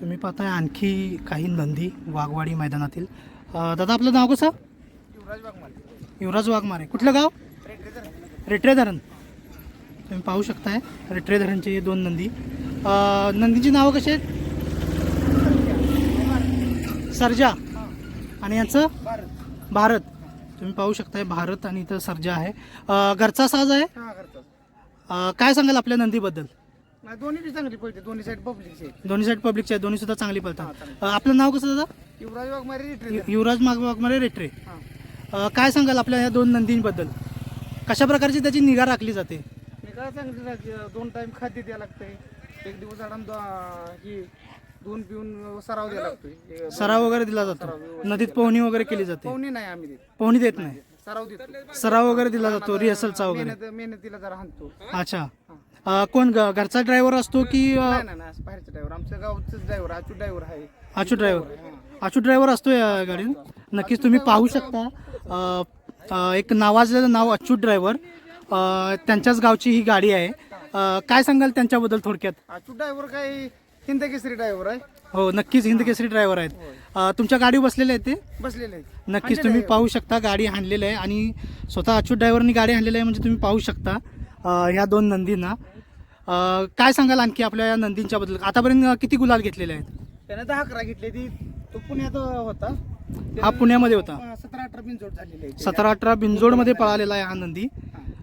तुम्ही पाहताय आणखी काही नंदी वाघवाडी मैदानातील. दादा आपलं नाव कसं? युवराज बागमाल युवराज वाघमारे. कुठलं गाव? रेट्रे धरण तुम्ही पाहू शकताय रेट्रे धरणचे हे दोन नंदी. नंदीची नावं कशी आहेत? सर्जा. आणि यांचं? भारत. भारत. तुम्ही पाहू शकताय भारत आणि इथं सर्जा आहे. घरचा साज आहे? काय सांगाल आपल्या नंदीबद्दल? नाही दोन्ही बी चांगली पडते दोन्ही साईड पब्लिकचे दोन्ही साईड पब्लिकचे आहेत दोन्ही सुद्धा चांगली हा, पळतात चांगली. आपलं नाव कसं दादा? युवराज वाघमारे रिट्रीट युवराज माग वाघमारे रेट्रे काय सांगाल आपल्या या दोन नंदींबद्दल? कशा प्रकारची त्याची निगा राखली जाते? मी काय सांगते ना, की दोन टाइम खाद्य द्यायला लागतंय. एक दिवस आडाम ही दोन पिऊन सराव द्यायला लागतोय. हे सराव वगैरे दिला जातो. नदीत पोहणी वगैरे केली जाते. पाहुणे नाही आम्ही पोहणी देत नाही सराव देतो. सराव वगैरे दिला जातो रिहर्सलचा वगैरे. मेहनत मेहनतीला जरा हाणतो. अच्छा. अं, कोण ग- घरचा ड्रायव्हर असतो की अं, नाही असं बाहेरचं ड्रायव्हर. आमच्या गावचं ड्रायव्हर आचू ड्रायव्हर आहे. आचू ड्रायव्हर. आचू ड्रायव्हर असतो या गाडीत. नक्कीच तुम्ही पाहू शकता. अं, अं, एक नावाजलेलं नाव अच्युत ड्रायव्हर. त्यांच्याच गावची ही गाडी आहे. अं, काय सांगाल त्यांच्याबद्दल थोडक्यात? आचू ड्रायव्हर काय हिंद केसरी ड्रायव्हर आहे. हो नक्कीच हिंद केसरी ड्रायव्हर आहेत. अं, तुमच्या गाडीवर बसलेले आहेत ते? बसलेले आहेत. नक्कीच तुम्ही पाहू शकता गाडी हाणलेली आहे आणि स्वतः अच्युत ड्रायव्हरनी गाडी हाणलेली आहे म्हणजे तुम्ही पाहू शकता. ह्या दोन नंदींना. काय सांगाल आणखी आपल्या या नंदींच्या बद्दल? आतापर्यंत किती गुलाल घेतलेले आहेत? त्याने दहा अकरा घेतली. ती तो पुण्यात होता. हा पुण्यामध्ये होता. सतरा अठरा बिनजोड झालेली आहे सतरा अठरा बिंजोडमध्ये पळालेला आहे हा नंदी.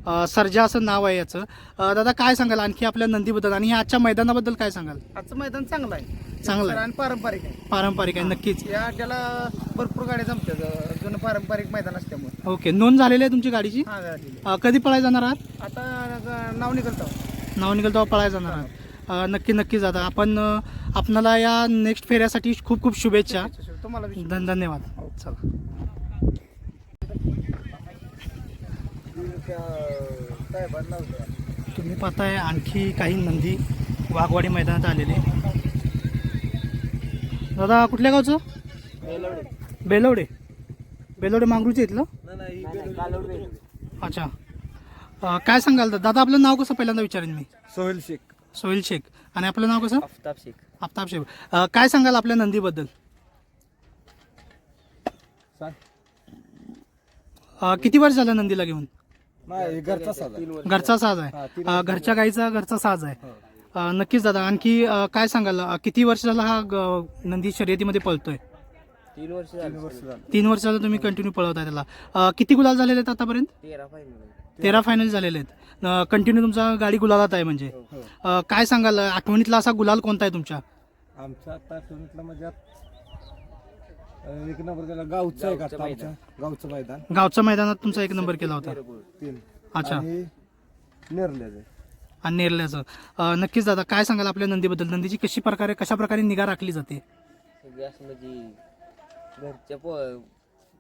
अं, सर्जा असं नाव आहे याचं. अं, दादा काय सांगाल आणखी आपल्या नंदीबद्दल? आणि ह्या आजच्या मैदानाबद्दल काय सांगाल? आजचं मैदान चांगलं आहे. चांगलं आहे. आणि पारंपरिक आहे. पारंपरिक आहे नक्कीच. या अड्ड्याला भरपूर गाड्या जमतात. जुनं पारंपरिक मैदान असल्यामुळे. ओके नोंद झालेली आहे तुमची गाडीची? हा झालेली अं, कधी पळायला जाणार आहात? आता नाव निघलतो नाव निघेल तेव्हा पळायला जाणार आहात. अं, नक्की नक्कीच दादा. आपण अं, आपणाला या नेक्स्ट फेऱ्यासाठी खूप खूप शुभेच्छा. तुम्हाला धन धन्यवाद. चला. तुम्ही पाहताय आणखी काही नंदी वाघवाडी मैदानात आलेले. दादा कुठल्या गावचं? बेलवडे. बेलवडे मांगरूचे इथलं अच्छा. अं, काय सांगाल? दा- दादा आपलं नाव कसं पहिल्यांदा विचारेन मी? सोहेल शेख. सोहेल शेख. आणि आपलं नाव कसं? आफ्ताब शेख. आफताब शेख. अं, काय सांगाल आपल्या नंदीबद्दल? अं, किती वर्ष झालं नंदीला घेऊन? नाही घरचा साधा घरचा साज आहे. अं, घरच्या गाईचा घरचा साज आहे. अं, नक्कीच दादा आणखी काय सांगाल? किती वर्ष झाला हा ग- नंदी शर्यतीमध्ये पळतोय? तीन वर्ष तीन वर्ष झालं. तीन वर्ष झालं तुम्ही कंटिन्यू पळवताय त्याला. किती गुलाल झालेले आहेत आतापर्यंत? तेरा फायनल झालेले आहेत. कंटिन्यू तुमचा गाडी गुलालात आहे म्हणजे. अं, काय सांगाल? आठवणीतला असा गुलाल कोणता आहे तुमच्या? आमच्या आता आठवणीतला म्हणजे एक नंबर केला गावचं आहे का आता आमच्या गावचं मैदान. गावच्या मैदानात तुमचा एक नंबर केला होता. अच्छा. नेरल्याचं आणि नेरल्याचं. नक्कीच दादा काय सांगाल आपल्या नंदीबद्दल? नंदीची कशी प्रकारे कशा प्रकारे निगा राखली जाते? सगळी असं म्हणजे घरच्या पो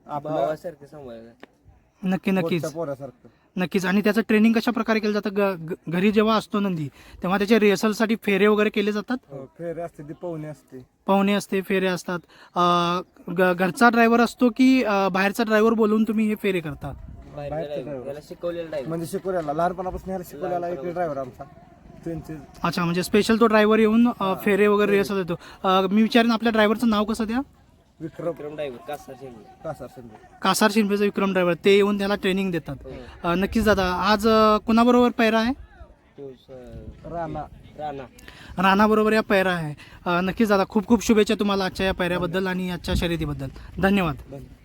आपलं भावासारखं सांभाळायचं नक्की नक्कीच. पोटच्या पोरासारखं. नक्कीच. आणि त्याचं ट्रेनिंग कशा प्रकारे केलं जातं? ग- ग- घरी जेव्हा असतो नंदी तेव्हा त्याच्या रिहर्सलसाठी फेरे वगैरे केले जातात? हो, फेरे असते ती पवनी असते. पाहुणे असते फेरे असतात. अं, ग- घरचा ड्रायव्हर असतो की अं, बाहेरचा ड्रायव्हर बोलवून तुम्ही हे फेरे करता? बाहेरचा driver. शिकवलेलं म्हणजे शिकवल्याला लहानपणापासून ह्याला शिकवल्याला एक ड्रायव्हर आमचा. त्यांचे अच्छा म्हणजे स्पेशल तो ड्रायव्हर येऊन अं, फेरे वगैरे देतो. अं, मी विचारेन आपल्या ड्रायव्हरचं नाव कसं द्या? विक्रम. कासार शेंगळे कासार शिंदे. कासार शिंपेचा विक्रम ड्रायव्हर ते येऊन त्याला ट्रेनिंग देतात. अं, नक्कीच दादा आज अं, कुणाबरोबर पैरा आहे? तो स- राणा. राणा. राणाबरोबर या पैरा आहे. अं, नक्कीच दादा खूप खूप शुभेच्छा तुम्हाला आजच्या या पैऱ्याबद्दल आणि आजच्या शर्यतीबद्दल. धन्यवाद. धन्यवाद.